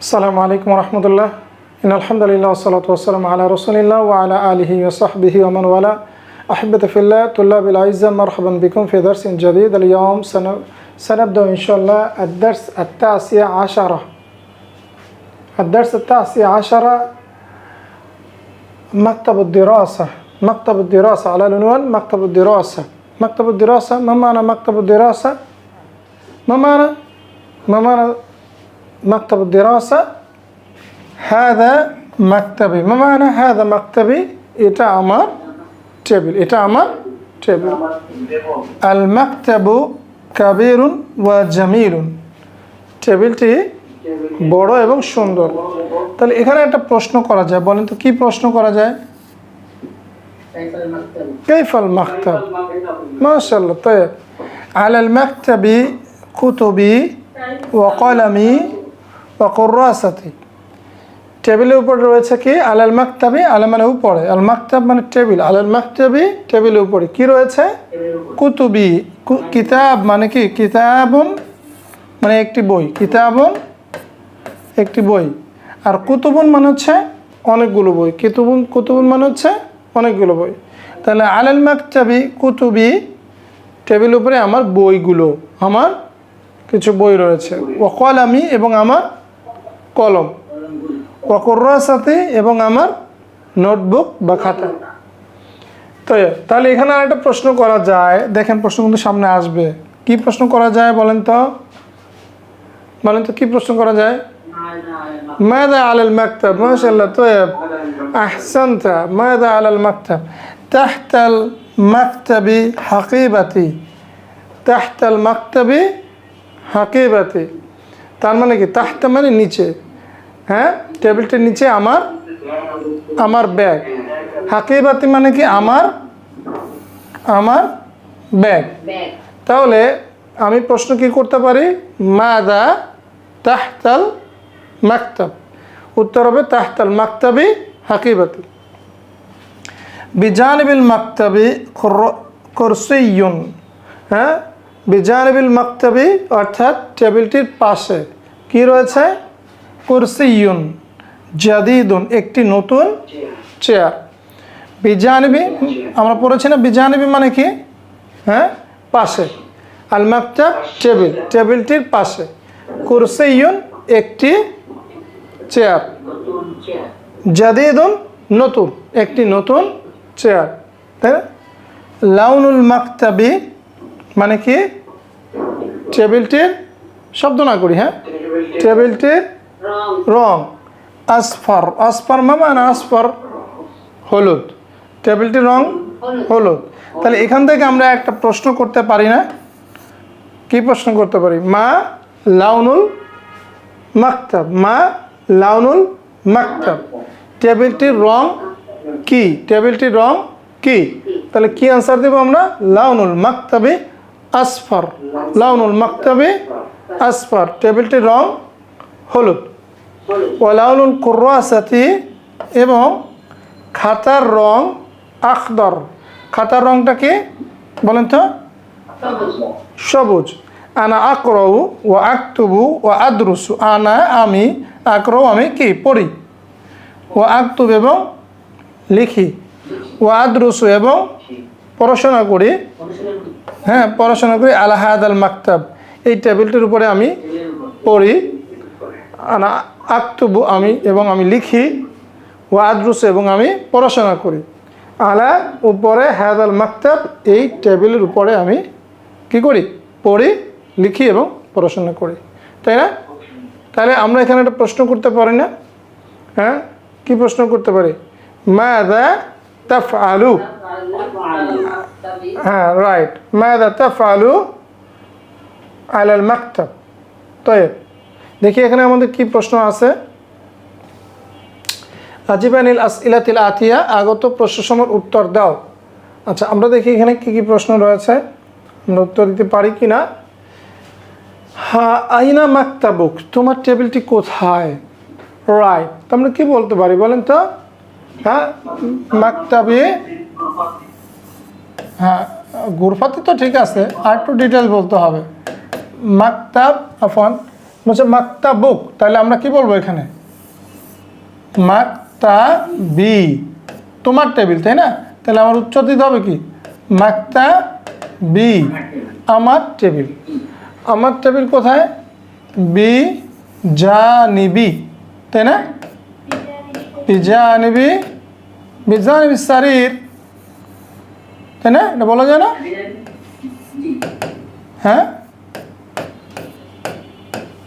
السلام عليكم ورحمة الله. إن الحمد لله والصلاة والسلام على رسول الله وعلى آله وصحبه ومن والاه. أحبة في الله طلاب الأعزة مرحبا بكم في درس جديد. اليوم سن- سنبدأ إن شاء الله الدرس التاسع عشرة الدرس التاسع عشرة مكتب الدراسة. مكتب الدراسة على العنوان مكتب الدراسة. مكتب الدراسة ما معنى مكتب الدراسة؟ ما معنى؟ ما معنى مكتب الدراسة هذا مكتبي ما معنى هذا مكتبي এটা আমার টেবিল এটা আমার টেবিল আল মাকতাবু কাবিরুন ওয়া জামিলুন টেবিলটি বড় এবং সুন্দর তাহলে এখানে একটা প্রশ্ন করা যায় বলেন তো কি প্রশ্ন করা যায় كيف المكتب؟ كيف المكتب ما شاء الله طيب على সাথে টেবিলের উপর রয়েছে কি? আলাল মাকতাবি আল মানে উপরে। আল মাকতাব মানে টেবিল। আলাল মাকতাবি, টেবিলের উপরে। কি রয়েছে? কুতুবি। কিতাব মানে কি? কিতাবন মানে একটি বই। কিতাবন একটি বই। আর কুতুবন মানে হচ্ছে অনেকগুলো বই। কিতুবন, কুতুবন মানে হচ্ছে অনেকগুলো বই। তাহলে আলাল মাকতাবি, কুতুবি, টেবিলের উপরে আমার বইগুলো, আমার কিছু বই রয়েছে। ওকল আমি এবং আমার কলম। অকর্রার সাথে এবং আমার নোটবুক বা খাতা। তো তাহলে এখানে আর একটা প্রশ্ন করা যায়। দেখেন প্রশ্ন কিন্তু সামনে আসবে। কি প্রশ্ন করা যায় বলেন তো? বলেন তো, কি প্রশ্ন করা যায়? মায়দা আলাল মাকতাব মাশাল্লাহ তো আহসানতা, মায়দা আলাল মাকতাব। তাহতাল মাকতাবি হাকিবাতি। তাহতাল মাকতাবি হাকিবাতি। তার মানে কি? তাহতা মানে নিচে। হ্যাঁ? টেবিলটির নিচে আমার আমার ব্যাগ। হাকিবাতি মানে কি? আমার আমার ব্যাগ। তাহলে আমি প্রশ্ন কি করতে পারি? মাদা তাহতাল মাকতাব। উত্তর হবে তাহতাল মাকতাবি হাকিবাতি বিজানিবিল মাকতাবি কুরসিয়ুন। হ্যাঁ? বিজানিবিল মাকতাবি, অর্থাৎ টেবিলটির পাশে। কি রয়েছে? কুরসিয়ুন, জাদিদুন, একটি নতুন চেয়ার। বিজানবি, আমরা পড়েছি না, বিজানবি মানে কি? হ্যাঁ? পাশে। আল মাকতাব, টেবিল, টেবিলটির পাশে। কুরসিয়ুন, একটি চেয়ার। জাদিদুন, নতুন, একটি নতুন চেয়ার। তাই না? লাউনুল মাকতাবি মানে কি? টেবিলটির শব্দ না করি হ্যাঁ? টেবিলটির রং। আসফার আসফার মানে আসফার হলুদ। টেবিলটির রং হলুদ। তাহলে এখান থেকে আমরা একটা প্রশ্ন করতে পারি না। কি প্রশ্ন করতে পারি? মা লাউনুল মাকতাব। মা লাউনুল মাকতাব। টেবিলটির রং কি? টেবিলটির রং কি? তাহলে কি আনসার দেবো আমরা? লাউনুল মাকতাবে আসফার, লাউনুল মাকতাবে আসফার টেবিলটির রং হলুদ। ওয়ালাউলুল কুর্রাসাতি এবং খাতার রং আখদর। খাতার রংটা কি? বলেন তো। সবুজ। আনা আকরউ ও আক্তুবু ও আদ্রুসু। আনা আমি, আকরউ আমি কি? পড়ি। ও আক্তুব এবং লিখি। ও আদ্রুসু এবং পড়াশোনা করি। হ্যাঁ পড়াশোনা করি। আলাহাদ আল মাকতাব। এই টেবিলটির উপরে আমি পড়ি। আনা আক্তুবু আমি এবং আমি লিখি। ও আদ্রুসু এবং আমি পড়াশোনা করি। আলা উপরে হায়াদ আল মাকতাব এই টেবিলের উপরে আমি কি করি? পড়ি লিখি এবং পড়াশোনা করি। তাই না? তাহলে আমরা এখানে একটা প্রশ্ন করতে পারি না? হ্যাঁ? কি প্রশ্ন করতে পারি? মা দা তাফ আলু হ্যাঁ রাইট মাদা তাফ আলু আলাল মাকতাব। তয়েব, দেখি এখানে আমাদের কি প্রশ্ন আছে? আজিবানিল আসইলাতিল আতিয়া, আগত প্রশ্নসমূহ উত্তর দাও। আচ্ছা আমরা দেখি এখানে কি কি প্রশ্ন রয়েছে। আমরা উত্তর দিতে পারি কি না হ্যাঁ আইনা মাকতাবুক? তোমার টেবিলটি কোথায়? রাইট আমরা কি বলতে পারি বলেন তো? হ্যাঁ মাকতাবে হ্যাঁ গুরফাতে তো ঠিক আছে, আর একটু ডিটেল বলতে হবে। মাকতাব আফন বলছে মাক্তা বুক তাহলে আমরা কি বলব এখানে? মাক্তা বি তোমার টেবিল, তাই না? তাহলে আমার উচ্চার দিতে হবে কি? মাক্তা বি আমার টেবিল। আমার টেবিল কোথায়? বি যা নিবি তাই না? বিজা নিবি বিজা নিবি শারীর তাই না? এটা বলা যায় না? হ্যাঁ?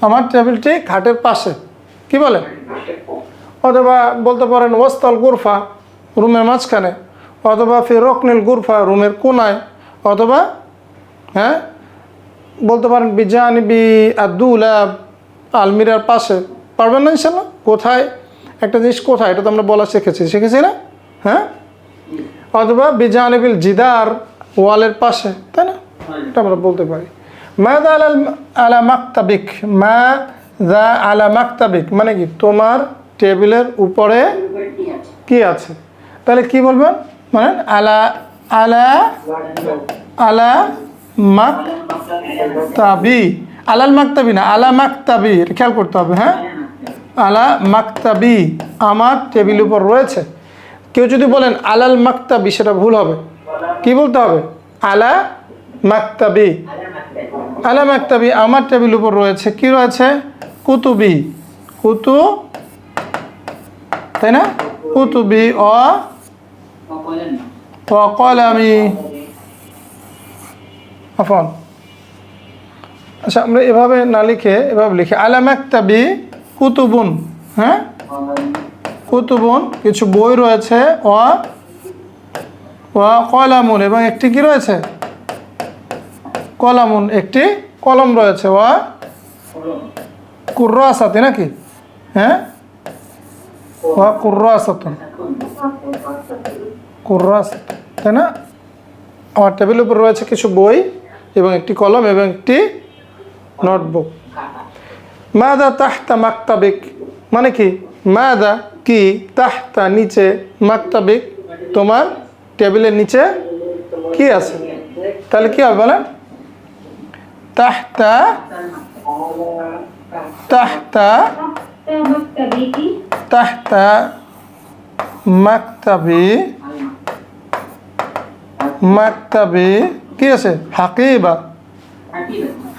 আমার টেবিলটি খাটের পাশে। কি বলে? অথবা বলতে পারেন, ওয়াস্তাল গুরফা রুমের মাঝখানে, অথবা ফির রকনিল গুরফা রুমের কোনায়, অথবা হ্যাঁ? বলতে পারেন, বিজানি বি আদুলা আলমিরার পাশে। পারবেন না ইনশাল্লাহ কোথায়? একটা জিনিস কোথায়? এটা তো আমরা বলা শিখেছি। শিখেছি না? হ্যাঁ? অথবা বিজানিবিল জিদার ওয়ালের পাশে তাই না? এটা আমরা বলতে পারি। মাদা আলাল আলা মাক্তাবিক মা দা আলা মাক্তাবিক মানে কি? তোমার টেবিলের উপরে কি আছে? তাহলে কি বলবেন? মানে আলা আলা আলা মাক্তাবি। আলাল মাক্তাবি না আলা মাক্তাবি খেয়াল করতে হবে হ্যাঁ? আলা মাক্তাবি আমার টেবিল উপর রয়েছে। কেউ যদি বলেন, আলাল মাক্তাবি সেটা ভুল হবে। কি বলতে হবে? আলা মাক্তাবি আলা মাক্তাবি আমার টেবিল উপর রয়েছে কি রয়েছে? কুতুবি। কুতু, তাই না? কুতুবি অ কলামি আফন আচ্ছা আমরা এভাবে না লিখে, এভাবে লিখি, আলা মাক্তাবি কুতুবুন হ্যাঁ? কুতুবুন কিছু বই রয়েছে। ও ও কলামুন। এবং একটি কি রয়েছে? কলামুন। একটি কলম রয়েছে। ও কুর্র আসাতে নাকি? হ্যাঁ? ও কুর্রাসাতুন। কুর্রাস তাই না? আমার টেবিলের উপর রয়েছে কিছু বই এবং একটি কলম এবং একটি নোটবুক। মাদা তাহতা মাক্তাবিক। মানে কি? মাদা কি তাহতা নিচে মাক্তাবিক? তোমার টেবিলের নিচে কি আছে? তাহলে কি হবে বলেন? তাহতা তাহতা তাহতা মাক্তাবি মাক্তাবি কি আছে? হাকিবা।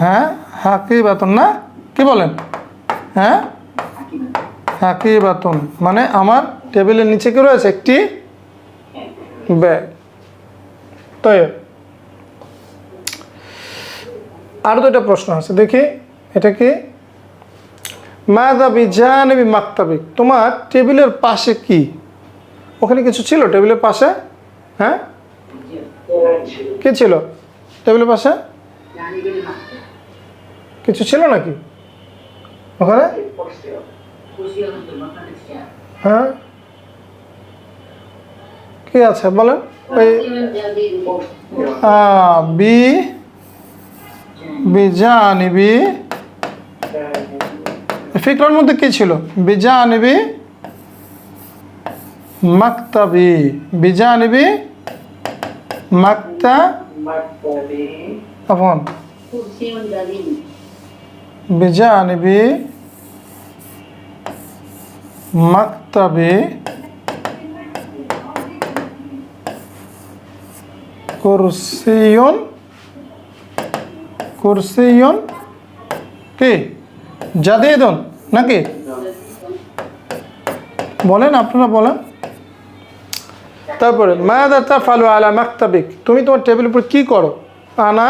হ্যাঁ হাকিবা হাকিবাতন না? কি বলেন? হ্যাঁ? হাকিবাতন মানে আমার টেবিলের নিচে কি রয়েছে? একটি ব্যাগ। তো আর দুটা প্রশ্ন আছে। দেখি, এটা কি? মাদাবি জানবি মাক্তাবিক। তোমার টেবিলের পাশে কি? ওখানে কিছু ছিল? টেবিলের পাশে? হ্যাঁ? কি ছিল? টেবিলের পাশে? কিছু ছিল নাকি? ওখানে? হ্যাঁ? কি আছে বলেন? ওই বি বিজানিবি ফিকরার মধ্যে কি ছিল? বিজানিবি মাক্তাবি। বিজানিবি মাক্তা আফন বিজানিবি মাক্তাবি কুরসিয়ন কুরসিয়ন কি? জাদিদুন নাকি? বলেন আপনারা বলেন। তারপরে, মাদা তাফালু আলা মাক্তাবিক। তুমি তোমার টেবিল উপর কি করো? আনা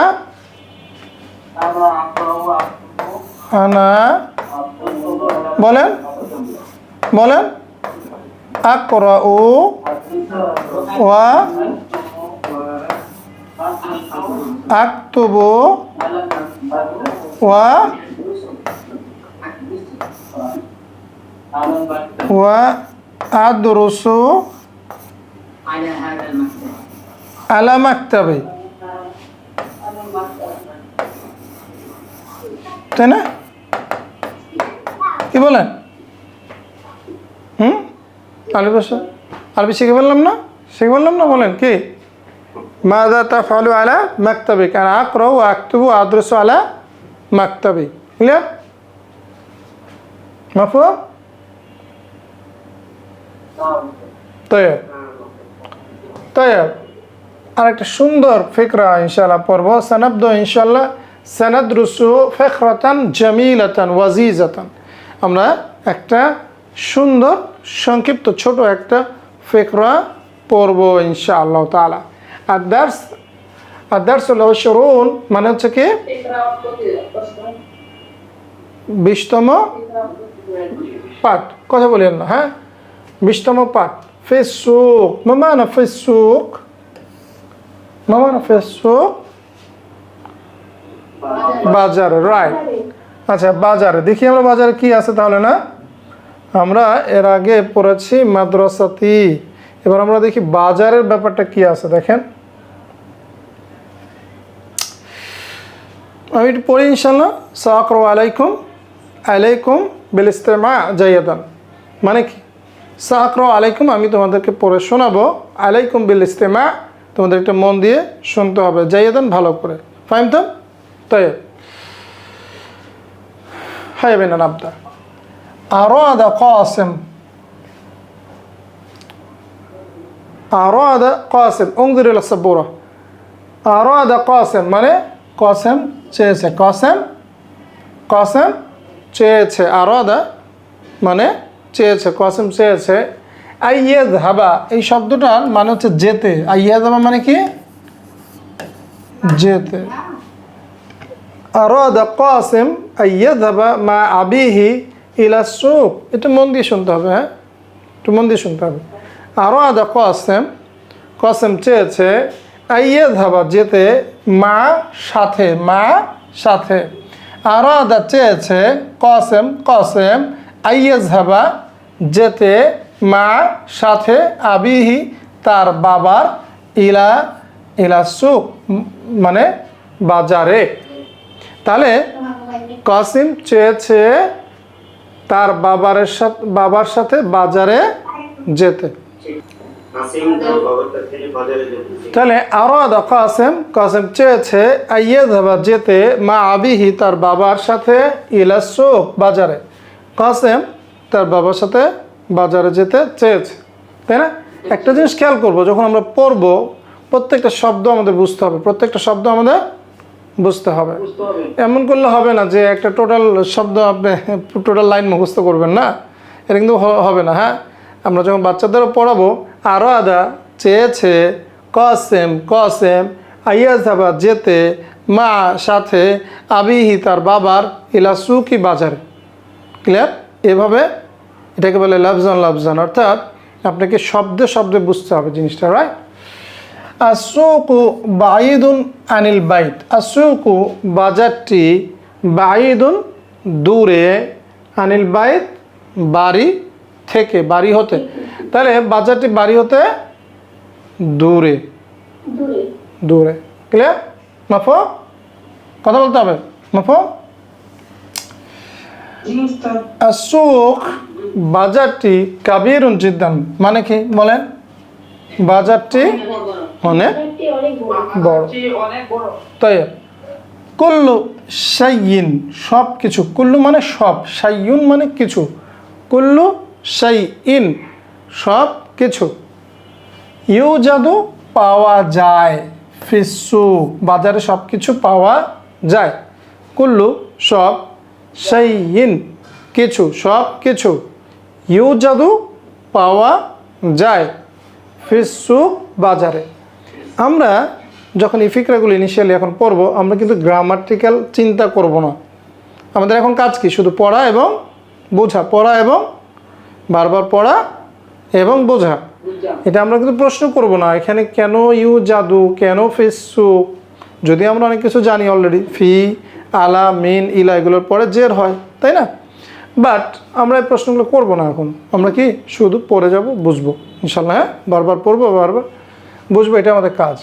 আনা, বলেন। বলেন? আকরা ও ওয়া আক্তব ওয়া ওয়া আদরসু আলা মাকতাবে। তাই না? কি বলেন? আরবি ভাষা আরবি শিখে বললাম না শিখে বললাম না বলেন কি মাদা তাফালু আলা মাক্তাবি কারণ আকরো আক্তবু আদরসু আলা মাক্তাবি ক্লিয়ার مفهوم طيب طيب আরেকটা সুন্দর ফিকরা ইনশাআল্লাহ পড়ব সানাব্দ ইনশাআল্লাহ সানাদরুসু ফিকরাতান জামিলাতান ওয়াজিজাতান আমরা একটা সুন্দর সংক্ষিপ্ত ছোট একটা ফিকরা পড়ব ইনশাআল্লাহ তাআলা। আর দার্স আর দার্স শরুন মানে হচ্ছে কি? বিশতম পাঠ। কথা বলেন না হ্যাঁ? বিশতম পাঠ। ফেসুক মামানা ফেসুক মামানা ফেসুক বাজারে রাইট আচ্ছা বাজারে, দেখি আমরা বাজারে কি আছে তাহলে না? আমরা এর আগে পড়েছি মাদ্রাসাতি। এবার আমরা দেখি বাজারের ব্যাপারটা কি আছে, দেখেন। আমি একটু পড়ি ইনশাল্লাহ সাকর আলাইকুম। আলাইকুম বিল ইস্তেমা জাইয়াদান। মানে কি? সাকর আলাইকুম, আমি তোমাদেরকে পড়ে শোনাবো। আলাইকুম বিল ইস্তেমা, তোমাদের একটা মন দিয়ে শুনতে হবে। জাইয়াদান ভালো করে। ফাইম তো? তাই। হাই বেন আবদা أراد قاسم أراد قاسم انظر إلى السبورة أراد قاسم মানে قاسم চেয়েছে قاسم قاسم চেয়েছে আরাদা মানে চেয়েছে قاسم চেয়েছে আইয়াদ হাবা এই শব্দটার মানে হচ্ছে যেতে আইয়াদ হাবা মানে কি যেতে আরাদা قاسم أن يذهب مع أبيه ইলা সুক একটু মন দিয়ে শুনতে হবে হ্যাঁ? একটু মন দিয়ে শুনতে হবে। আরও আদা কসেম কসেম চেয়েছে, আইয়ে ধাবা যেতে মা সাথে মা সাথে। আরও আদা চেয়েছে, কসেম কসেম, আইয়ে ধাবা যেতে মা সাথে, আবিহি তার বাবার ইলা ইলা সুক মানে বাজারে। তাহলে কসিম চেয়েছে তার বাবার সাথে বাবার সাথে বাজারে যেতে। তাহলে আরও আদা কাসেম কাসেম চেয়েছে আইয়ে ধাবা যেতে মা আবিহি তার বাবার সাথে ইলাসোক বাজারে। কাসেম তার বাবার সাথে বাজারে যেতে চেয়েছে। তাই না? একটা জিনিস খেয়াল করব যখন আমরা পড়ব প্রত্যেকটা শব্দ আমাদের বুঝতে হবে প্রত্যেকটা শব্দ আমাদের বুঝতে হবে। এমন করলে হবে না যে একটা টোটাল শব্দ আপনি টোটাল লাইন মুখস্থ করবেন না। এটা কিন্তু হবে না হ্যাঁ? আমরা যখন বাচ্চাদেরও পড়াবো আরও আদা চেয়েছে কসেম কসেম আইয়াজাবা যেতে মা সাথে আবিহি তার বাবার ইলা সুকি বাজারে। ক্লিয়ার এভাবে এটাকে বলে লাফজান লাফজান। অর্থাৎ আপনাকে শব্দে শব্দে বুঝতে হবে জিনিসটা রাইট আসুকু বাঈদুন আনিল বাইত। আসুকু বাজারটি বাঈদুন দূরে আনিল বাইত বাড়ি থেকে বাড়ি হতে। তাহলে বাজারটি বাড়ি হতে দূরে। দূরে। ক্লিয়ার? মাফো? কথা বলতে হবে। মাফো? আসুক বাজারটি কাবিরুন জিদ্দান। মানে কি? বলেন। বাজারটি অনেক বড়। তাই কুল্লু সাইয়িন সব কিছু কুল্লু মানে সব সাইয়ুন মানে কিছু, কুল্লু সাই ইন সব কিছু ইউ জাদু পাওয়া যায় ফিসু বাজারে সব কিছু পাওয়া যায়। কুল্লু সব সাইয়িন কিছু সব কিছু ইউ জাদু পাওয়া যায়। ফিসু বাজারে। আমরা যখন এই ফিকরাগুলো ইনিশিয়ালি এখন পড়ব, আমরা কিন্তু গ্রামাটিক্যাল চিন্তা করব না। আমাদের এখন কাজ কি? শুধু পড়া এবং বোঝা। পড়া এবং বারবার পড়া এবং বোঝা। এটা আমরা কিন্তু প্রশ্ন করব না, এখানে কেন ইউ জাদু, কেন ফেসু যদি আমরা অনেক কিছু জানি অলরেডি ফি, আলা, মিন, ইলা, এগুলোর পরে জের হয়, তাই না? বাট আমরা এই প্রশ্নগুলো করব না এখন। আমরা কি শুধু পড়ে যাব, বুঝব। ইনশাল্লাহ হ্যাঁ? বারবার পড়ব, বারবার বুঝব, এটা আমাদের কাজ।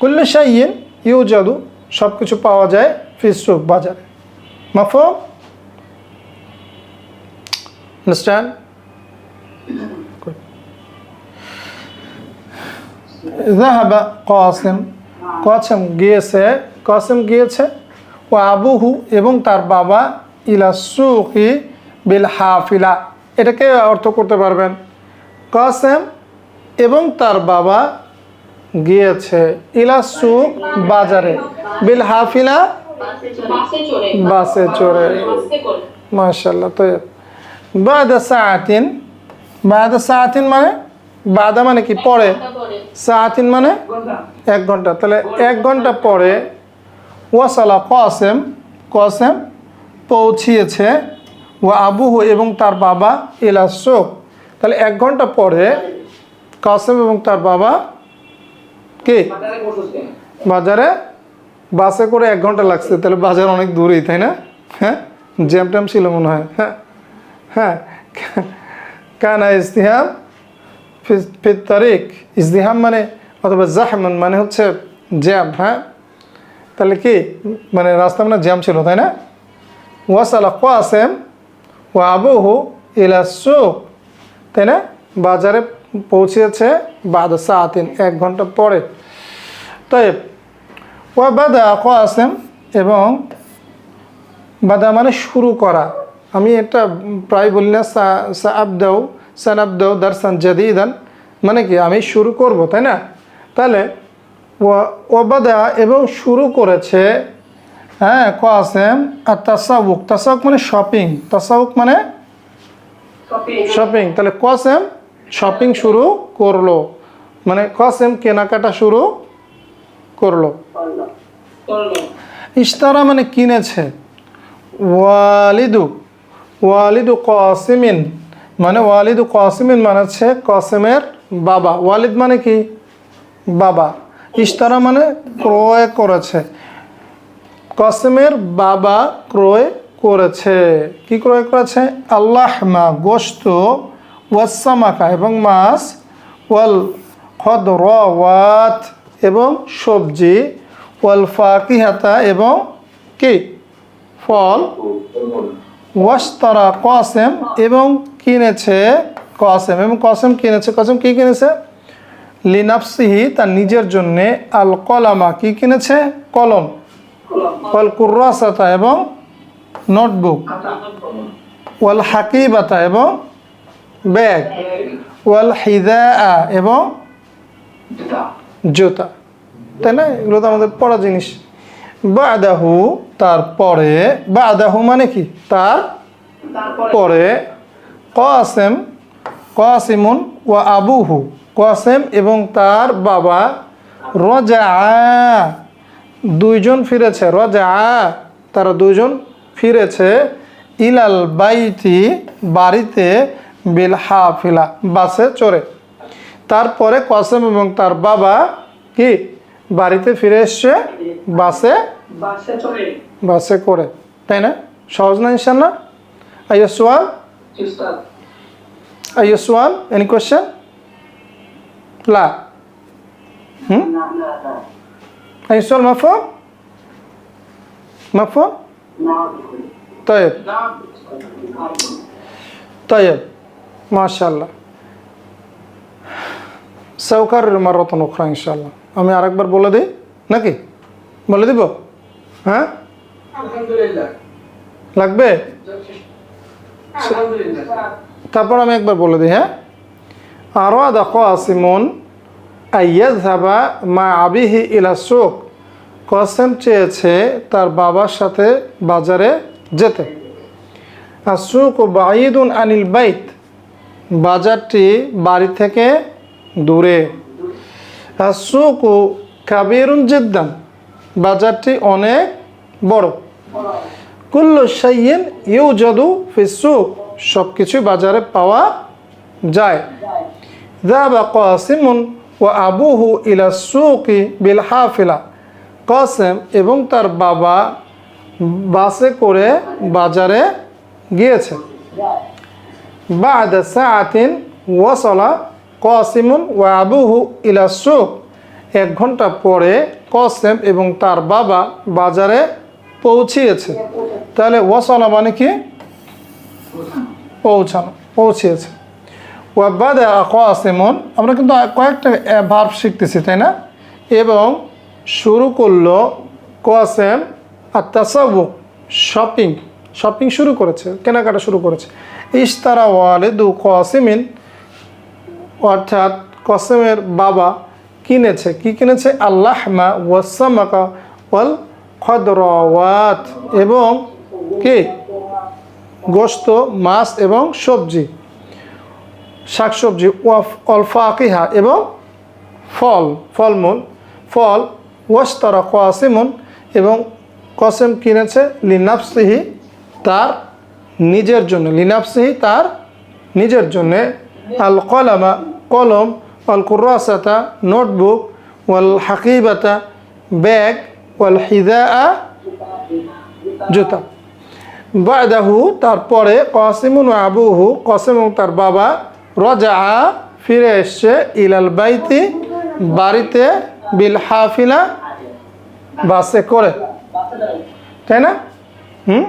কুল্লে শাইয়েন ইউ জাদু সব কিছু পাওয়া যায় ফিসুক বাজারে। মাফো আন্ডারস্ট্যান্ড জাহাবা কাসিম কাসিম গিয়েছে কাসিম গিয়েছে ও আবুহু এবং তার বাবা ইলা সুকি বিল হাফিলা এটাকে অর্থ করতে পারবেন। কাসেম এবং তার বাবা গিয়েছে ইলা সুক বাজারে। বিল হাফিলা বাসে চড়ে। মাশাল্লাহ তো বাদা সাআতিন বাদা সাআতিন মানে বাদা মানে কি? পরে সাহাতিন মানে এক ঘণ্টা। তাহলে এক ঘণ্টা পরে ওয়াসালা কসেম কসেম পৌঁছিয়েছে ও আবুহু এবং তার বাবা ইলা শোক তাহলে এক ঘণ্টা পরে কাসেম এবং তার বাবা কি? বাজারে। বাসে করে এক ঘণ্টা লাগছে, তাহলে বাজার অনেক দূরেই, তাই না? হ্যাঁ? জ্যাম ট্যাম ছিল মনে হয় হ্যাঁ? হ্যাঁ? কানা ইস্তিহাম ফি- ফি তারিক। ইজদিহাম মানে অথবা জাহমান মানে হচ্ছে জ্যাম হ্যাঁ? তাহলে কি? মানে রাস্তা মানে জ্যাম ছিল, তাই না? ওয়াসালা কোয়াসেম ও আবুহু ইলা সুক তাই না? বাজারে পৌঁছেছে বাদ সাতিন এক ঘণ্টা পরে। তাই ওয়া বাদা কোয়াসেম এবং বাদা মানে শুরু করা। আমি এটা প্রায় বলি না, সা সাবদাও সানাবদাও দারসান জাদিদান। মানে কি? আমি শুরু করব, তাই না? তাহলে ওয়া- ওবাদা এবং শুরু করেছে হ্যাঁ কাসেম আর তাসাউক তাসাউক মানে শপিং তাসাউক মানে শপিং তাহলে কসেম শপিং শুরু করল। মানে কসেম কেনাকাটা শুরু করল। ইশতারা মানে কিনেছে। ওয়ালিদু ওয়ালিদু কসিমিন। মানে ওয়ালিদু কসিমিন মানে হচ্ছে কসিমের বাবা। ওয়ালিদ মানে কি? বাবা। ইশতারা মানে ক্রয় করেছে। কসিমের বাবা ক্রয় করেছে। কি ক্রয় করেছে? আল্লাহ মা গোস্ত ওয়াসামাকা এবং মাছ ওয়াল খদরাওয়াত এবং সবজি ওয়াল ফাকিহাতা এবং কি? ফল। ওয়াশতারা কসেম এবং কিনেছে কসেম এবং কসেম কিনেছে, কসেম কি কিনেছে? লিনাফসিহি, তার নিজের জন্যে আল কলামা কি কিনেছে? কলম। ওয়াল কুর্রাসাতা এবং নোটবুক। ওয়াল হাকিবাতা এবং ব্যাগ। ওয়াল হিদা এবং জুতা। তাই না? এগুলো তো আমাদের পড়া জিনিস। বা বাদাহু তারপরে বা বাদাহু মানে কি? তার পরে। কাসেম কাসিমুন ও আবুহু। কাসেম এবং তার বাবা রজা দুইজন ফিরেছে রজা তারা দুইজন ফিরেছে ইলাল বাইতি বাড়িতে বিল হাফিলা বাসে চড়ে। তারপরে কসম এবং তার বাবা কি? বাড়িতে ফিরে এসছে বাসে বাসে করে তাই না? সহজ না ইনশাল্লাহ আইয় সোয়াল? এনি কোয়েশ্চেন লা। হুম? আইয় সোয়াল মাফহম মাফহম طيب না طيب ما شاء الله سأكرر مرة أخرى إن شاء الله আমি আরেকবার বলে দিই নাকি বলে দিব হ্যাঁ আলহামদুলিল্লাহ লাগবে আলহামদুলিল্লাহ তারপর আমি একবার বলে দিই হ্যাঁ আরো দেখো আসিমন আইয়াধাবা মা আবিহি ইলা সুক কসেম চেয়েছে তার বাবার সাথে বাজারে যেতে। আর সুক ও বাইদুন আনিল বাইত। বাজারটি বাড়ি থেকে দূরে। আর সুক ও কাবিরুন জিদ্দান। বাজারটি অনেক বড়। কুল্লু সাইয়েন ইউ জাদু ফিসুক সব কিছুই বাজারে পাওয়া যায়। ও আবুহু ইলা সুকি বিল হাফিলা। কসেম এবং তার বাবা বাসে করে বাজারে গিয়েছে। বাদ সাতিন ওয়াসলা কসিমুন ও আবুহু ইলা সুক। এক ঘণ্টা পরে কসেম এবং তার বাবা বাজারে পৌঁছিয়েছে। তাহলে ওয়াসলা মানে কি? পৌঁছানো, পৌঁছিয়েছে। ওয়াবাদা কাসেমন, আমরা কিন্তু কয়েকটা ভার্ব শিখতেছি, তাই না? এবং শুরু করল কাসেম আর তাসাবুক, শপিং। শপিং শুরু করেছে, কেনাকাটা শুরু করেছে। ইস্তারা ওয়ালেদু কসিমিন, অর্থাৎ কসমের বাবা কিনেছে। কি কিনেছে? আল্লাহ আল্লাহমা ওয়াসামাকা ওয়াল খদরওয়াত। এবং কি? গোস্ত মাছ এবং সবজি। শাকসবজি অলফাকিহা এবং ফল, ফলমূল, ফল ওয়াস্তারা কোয়াসিমুন এবং কসেম কিনেছে লিনাফসিহি তার নিজের জন্য, লিনাফসিহি তার নিজের জন্যে। আল কলামা, কলম, আল কুরাসাতা নোটবুক, ওয়াল হাকিবাতা, ব্যাগ, ওয়াল হিদা জুতা। বাদাহু তারপরে কসিমুন আবুহু কসিম তার বাবা রজা ফিরে এসছে ইলাল বাইতি, বাড়িতে বিল হাফিলা বাসে করে। তাই না? হুম?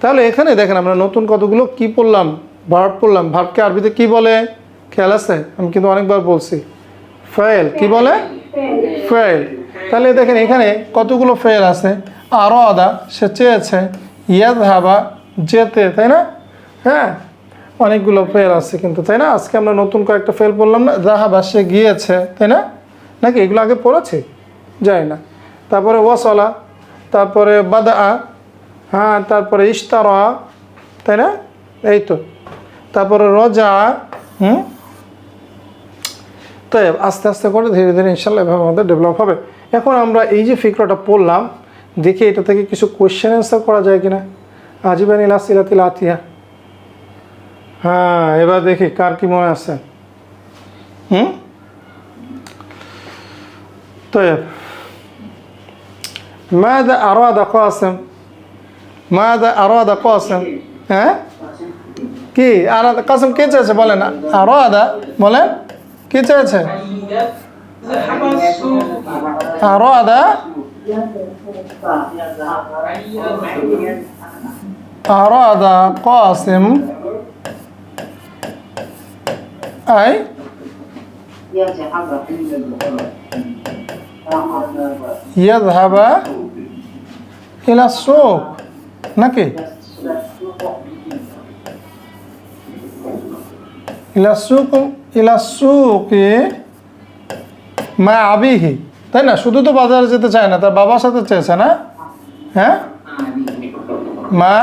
তাহলে এখানে দেখেন আমরা নতুন কতগুলো কি পড়লাম? ভার্ব পড়লাম। ভার্বকে আরবিতে কি বলে? খেয়াল আছে? আমি কিন্তু অনেকবার বলছি। ফেল, কি বলে? ফেল। তাহলে দেখেন এখানে কতগুলো ফেল আছে? আরও আদা, সে চেয়েছে ইয়াদ হাবা যেতে, তাই না? হ্যাঁ? অনেকগুলো ফেল আছে কিন্তু, তাই না? আজকে আমরা নতুন কয়েকটা ফেল বললাম না জাহাবা সে গিয়েছে, তাই না? নাকি এগুলো আগে পড়েছি? যাই না। তারপরে ওয়াসলা তারপরে বাদা হ্যাঁ তারপরে ইস্তারা তাই না? এই তো। তারপরে রজা, হুম? তাই আস্তে আস্তে করে ধীরে ধীরে ইনশাল্লাহ এভাবে আমাদের ডেভেলপ হবে। এখন আমরা এই যে ফিক্রটা পড়লাম, দেখি এটা থেকে কিছু কোয়েশ্চেন অ্যান্সার করা যায় কিনা? আজিবান ইলাসিলাতিল আতিয়া। হ্যাঁ এবার দেখি কার কি মনে আছে হুম طيب ماذا أراد قاسم ماذا أراد قاسم হ্যাঁ কি আরাদা কাসম কে চেয়েছে বলেন আরাদা বলেন কি চেয়েছে আরাদা আরাদা قاسم أي يذهب إلى السوق নাকি إلى السوق إلى السوق মা আবিহি তাই না শুধু তো বাজারে যেতে চায় না তার বাবার সাথে চেয়েছে না হ্যাঁ মা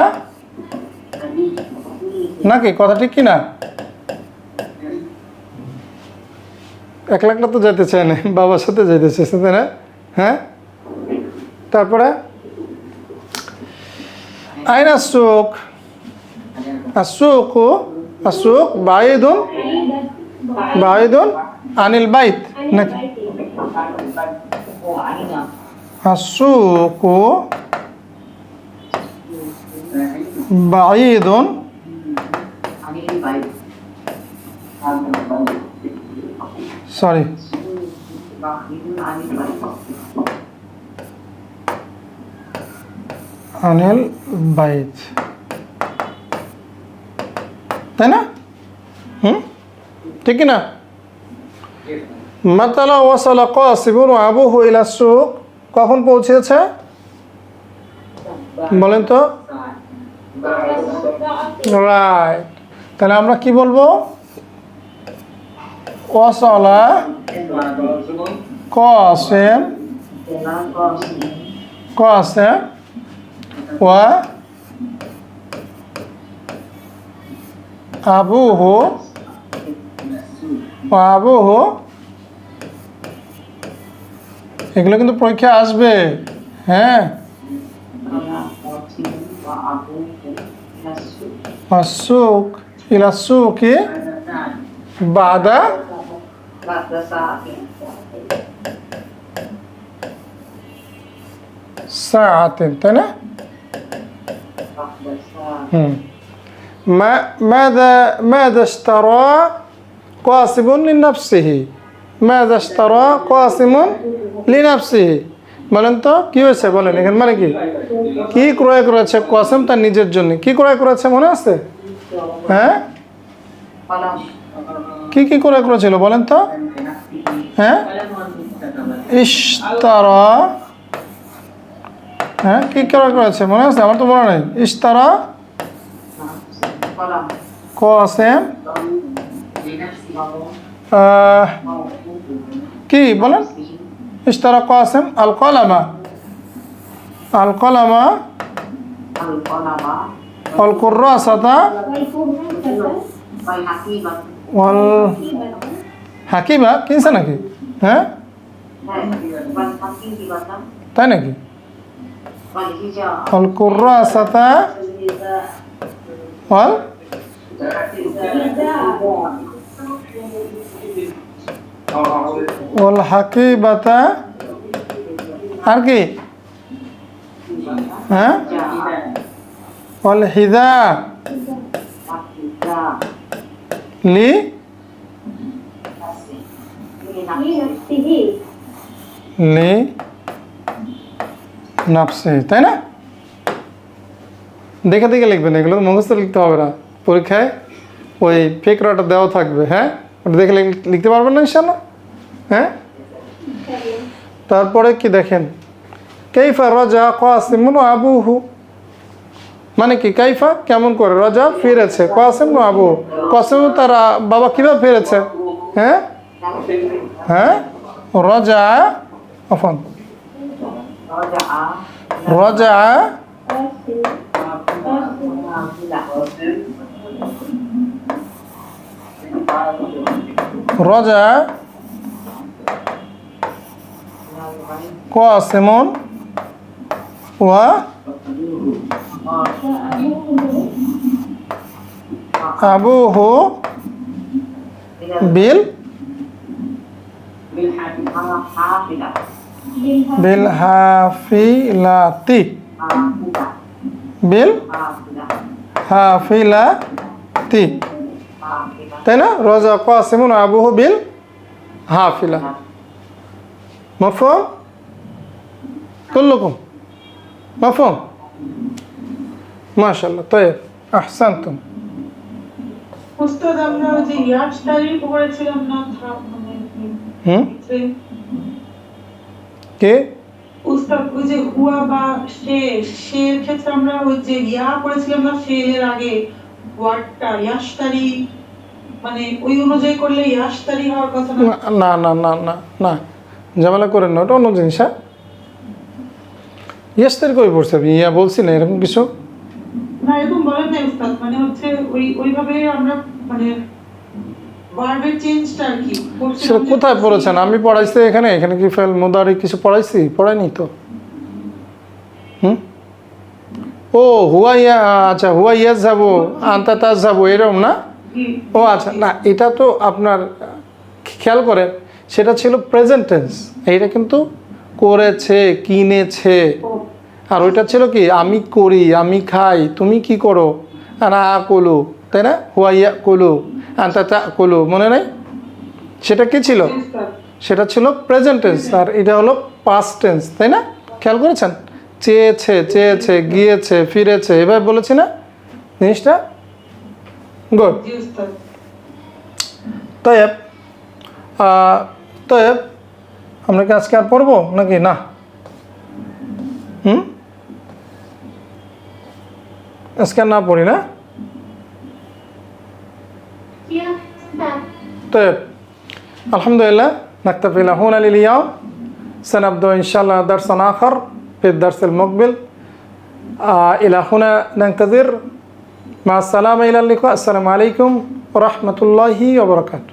নাকি কথা ঠিক কি না এক লাখটা তো যেতে চায় না, বাবার সাথে যেতে চেয়েছে তাই না? হ্যাঁ? তারপরে? আইন আসুক আসুক আসুক বাইদুন বাইদুন আনিল বাইত, নাকি? আসুক বাইদুন সরি আনিল বাইত তাই না? হুম? ঠিক না মাতালা ওয়াসালা কাসিবুন ও আবুহু ইলা সুক। কখন পৌঁছেছে? বলেন তো। রাইট। তাহলে আমরা কি বলব? ওয়াসালা কাসিম কাসিম ওয়া আবুহু আবুহু এগুলো কিন্তু পরীক্ষা আসবে হ্যাঁ السوق إلى السوق بعد ساعة তাই না হুম ما ماذا ماذا اشترى قاسم لنفسه ماذا اشترى قاسم لنفسه বলেন তো কি হয়েছে বলেন এখানে মানে কি কি ক্রয় করেছে কাসেম তার নিজের জন্য কি ক্রয় করেছে মনে আছে হ্যাঁ কি কি করে করেছিল বলেন তো? হ্যাঁ? ইস্তারা হ্যাঁ কি করে করেছে? মনে আছে? আমার তো মনে নেই। ইস্তারা কসেম কি বলেন? ইস্তারা ক কসেম আল কলামা আল কলামা আল কুর্রাসাতা ওয়াল হাকিবা হ্যাঁ, কিনছে নাকি? হ্যাঁ? তাই নাকি? অল কুর্রা আসাতা অল ওল হাকিবাতা আর কি? হ্যাঁ? অল হিদা লি লি নাফসি তাই না? দেখে দেখে লিখবেন এগুলো মুখস্থ লিখতে হবে না। পরীক্ষায় ওই ফেকরাটা দেওয়া থাকবে হ্যাঁ? ওটা দেখে লিখ- লিখতে পারবেন না ইনশাল্লাহ হ্যাঁ? তারপরে কি দেখেন? কাইফা রাজা কাসিমুন আবুহু মানে কি কাইফা কেমন করে রাজা ফিরেছে কাসিম আবু কাসিম তার আ- বাবা কিভাবে ফিরেছে হ্যাঁ হ্যাঁ রাজা আফন رجع রাজা রাজা কাসিমুন ওয়া আবুহু বিল حافلة বিল হাফিলাতি حافلة বিল حافلة হাফিলাতি حافلة তাই না রাজা কাসিমুন আবুহু বিল হাফিলা মফহুম كلكم مفهوم মাশাল্লাহ তাই? ওই ইয়ার মানে ওই অনুযায়ী করলে হওয়ার কথা না? না না না না ঝামেলা করেন না ওটা অন্য জিনিস হ্যাঁ? ইয়াস্তারি কই পড়ছে ইয়া বলছি না এরকম কিছু? না এরকম বলেন না উস্তাদ মানে হচ্ছে ওই ওইভাবে আমরা মানে সেটা কোথায় পড়েছেন? আমি পড়াইছি এখানে এখানে কি ফেল মোদারি কিছু পড়াইছি? পড়াইনি তো? হুম? ও হুয়া ইয়া আচ্ছা হুয়া ইয়াস যাব আন্তা তাস যাব এরকম না? ও আচ্ছা না এটা তো আপনার খেয়াল করেন সেটা ছিল প্রেজেন্ট টেন্স এইটা কিন্তু করেছে কিনেছে। আর ওইটা ছিল কি, আমি করি, আমি খাই, তুমি কি করো? না কলু, তাই না? হুয়াইয়া কলু, আন্তা কলু, মনে নেই? সেটা কি ছিল? সেটা ছিল প্রেজেন্ট টেন্স আর এটা হলো পাস্ট টেন্স তাই না? খেয়াল করেছেন? চেয়েছে চেয়েছে, গিয়েছে, ফিরেছে, এভাবে বলেছি না? জিনিসটা গুড তয়েব তয়েব, আমরা কি আজকে আর পড়ব নাকি? না। হুম? আজকে আর না পড়ি না طيب الحمد لله نكتفي هنا لليوم سنبدأ إن شاء الله درسا آخر في الدرس المقبل آه إلى هنا ننتظر مع السلامة إلى اللقاء السلام عليكم ورحمة الله وبركاته